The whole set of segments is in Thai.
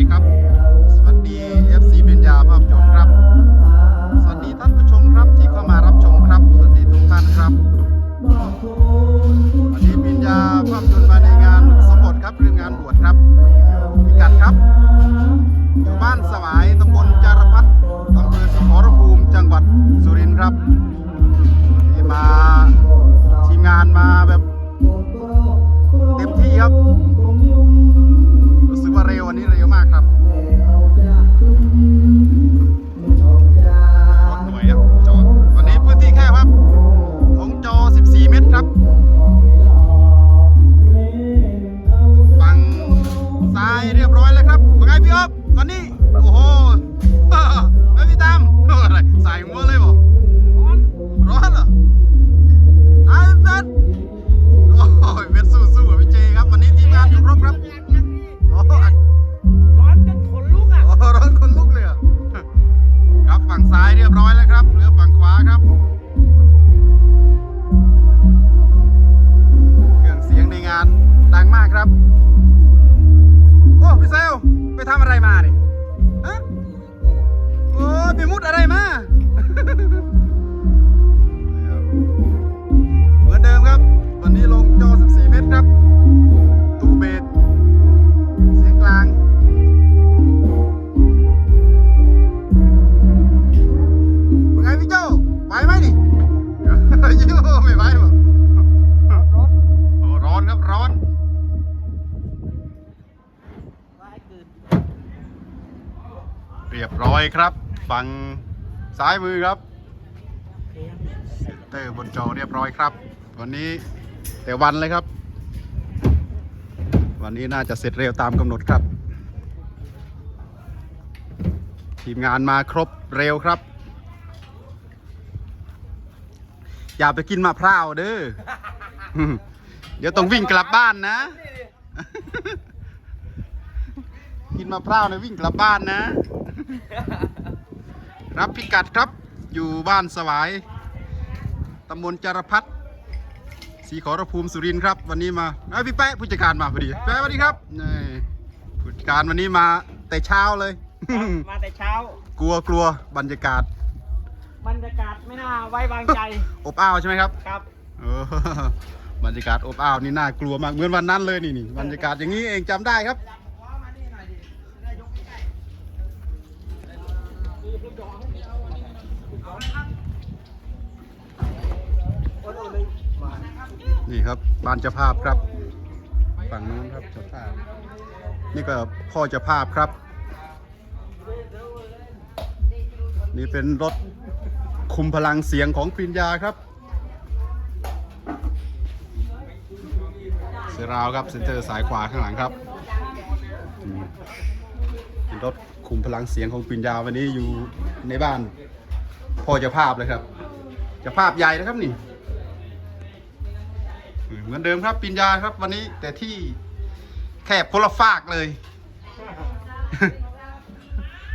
ดีครับ สวัสดี FC ปัญญาภาพยนตร์ครับ สวัสดีท่านผู้ชมครับที่เข้ามารับชมครับ สวัสดีทุกท่านครับ วันนี้ปัญญาภาพยนตร์มาในงานสมบทครับเรื่องงานบวชครับ พิกัดครับ อยู่บ้านสวายตำบลจารพัฒน์อำเภอศรีขรภูมิ จังหวัดสุรินทร์ครับ ทำอะไรมาเนี่ยฮะโอ้ยไปมุดอะไรมา เหมือนเดิมครับ วันนี้ลงจอ 14 เมตรครับ ตูเบสเสียงกลาง เป็นไงพี่เจ้าไหวไหมนี่ ยิ้มไม่ไห บร้อยครับ ฝั่งซ้ายมือครับเซนเตอร์บนจอเรียบร้อยครับ วันนี้แต่วันเลยครับ วันนี้น่าจะเสร็จเร็วตามกำหนดครับ ทีมงานมาครบเร็วครับ อย่าไปกินมะพร้าวเด้อเดี๋ยวต้องวิ่งกลับบ้านนะ กินมะพร้าวนะวิ่งกลับบ้านนะ รับพิกัดครับอยู่บ้านสวายตำบลจารพัฒน์ศรีขอรภูมิสุรินทร์ครับ วันนี้มาเอ้ยพี่แป๊ะผู้จัดการมาพอดีแป๊ะสวัสดีครับนี่ผู้จัดการวันนี้มาแต่เช้าเลย มาแต่เช้า กลัวกลัวบรรยากาศ บรรยากาศไม่น่าไว้วางใจ อบอ้าวใช่ไหมครับครับเออบรรยากาศอบอ้าวนี่น่ากลัวมากเหมือนวันนั้นเลยนี่นี่บรรยากาศอย่างนี้เองจำได้ครับ นี่ครับบ้านเจ้าภาพครับ ฝั่งนู้นครับเจ้าภาพ นี่ก็พ่อเจ้าภาพครับ นี่เป็นรถคุมพลังเสียงของปริญญาครับเซราวครับเซนเตอร์สายขวาข้างหลังครับเป็นรถคุมพลังเสียงของปริญญาวันนี้อยู่ในบ้านพ่อเจ้าภาพเลยครับเจ้าภาพใหญ่นะครับนี่ เหมือนเดิมครับปิญญาครับวันนี้แต่ที่แคบคนละฟากเลย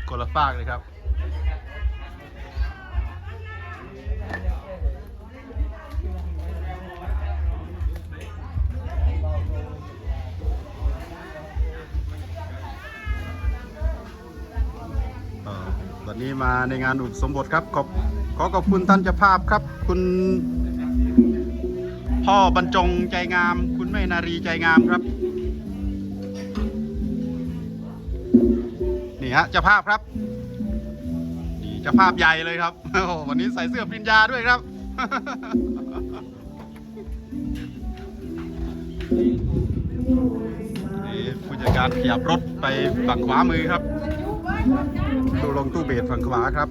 คนละฟากเลยครับเอ่อวันนี้มาในงานอุปสมบทครับ ขอบขอขอบคุณท่านเจ้าภาพครับ คุณ พ่อบรรจงใจงาม คุณแม่นารีใจงามครับ นี่ฮะเจ้าภาพครับ นี่เจ้าภาพใหญ่เลยครับโอ้โหวันนี้ใส่เสื้อปริญญาด้วยครับนี่ผู้จัดการขยับรถไปฝั่งขวามือครับตู้ลงตู้เบสฝั่งขวาครับ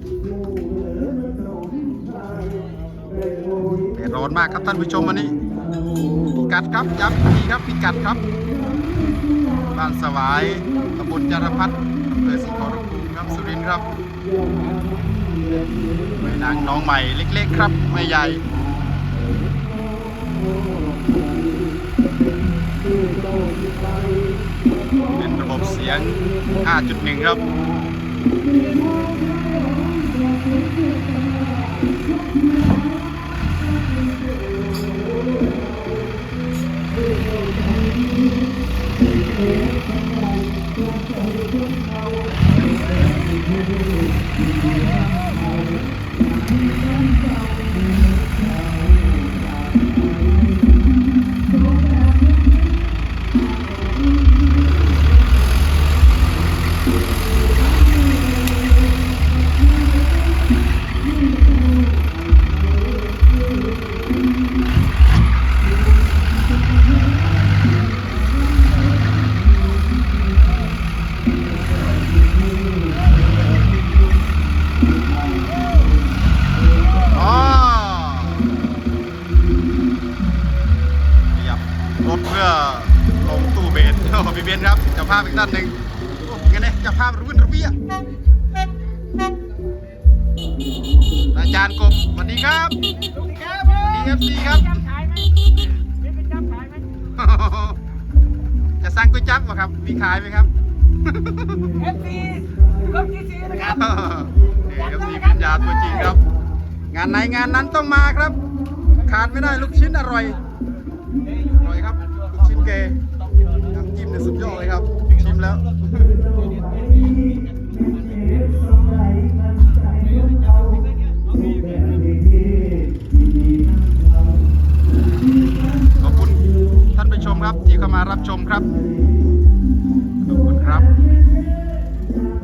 แดดร้อนมากครับท่านผู้ชมวันนี้พิกัดครับย้ำอีกทีครับพิกัดครับบ้านสวายตำบลจารพัฒน์อำเภอศรีขอรภูมิครับสุรินทร์ครับแม่นางน้องใหม่เล็ก ๆ ครับไม่ใหญ่เป็นระบบเสียง 5.1 ครับ โอ้พี่เบนครับเจะภาพอีกด้านหนึ่งโอ้ยังไงเจะภาพรุ่นระเบียอาจารย์กบสวัสดีครับลูกครับสวัสดีครับซีครับจับขายไหมนี่เป็นจับขายไหมจะสั่งก๋วยจั๊บเหรอครับ มีขายไหมครับเอฟซีรถที่ซีนะครับนี่ครับสีปัญญาตัวจริงครับ งานไหนงานนั้นต้องมาครับ ขาดไม่ได้ลูกชิ้นอร่อยอร่อยครับ ลูกชิ้นเก เนี่ยสุดยอดเลยครับ ชิมแล้วขอบคุณท่านผู้ชมครับที่เข้ามารับชมครับ ขอบคุณครับ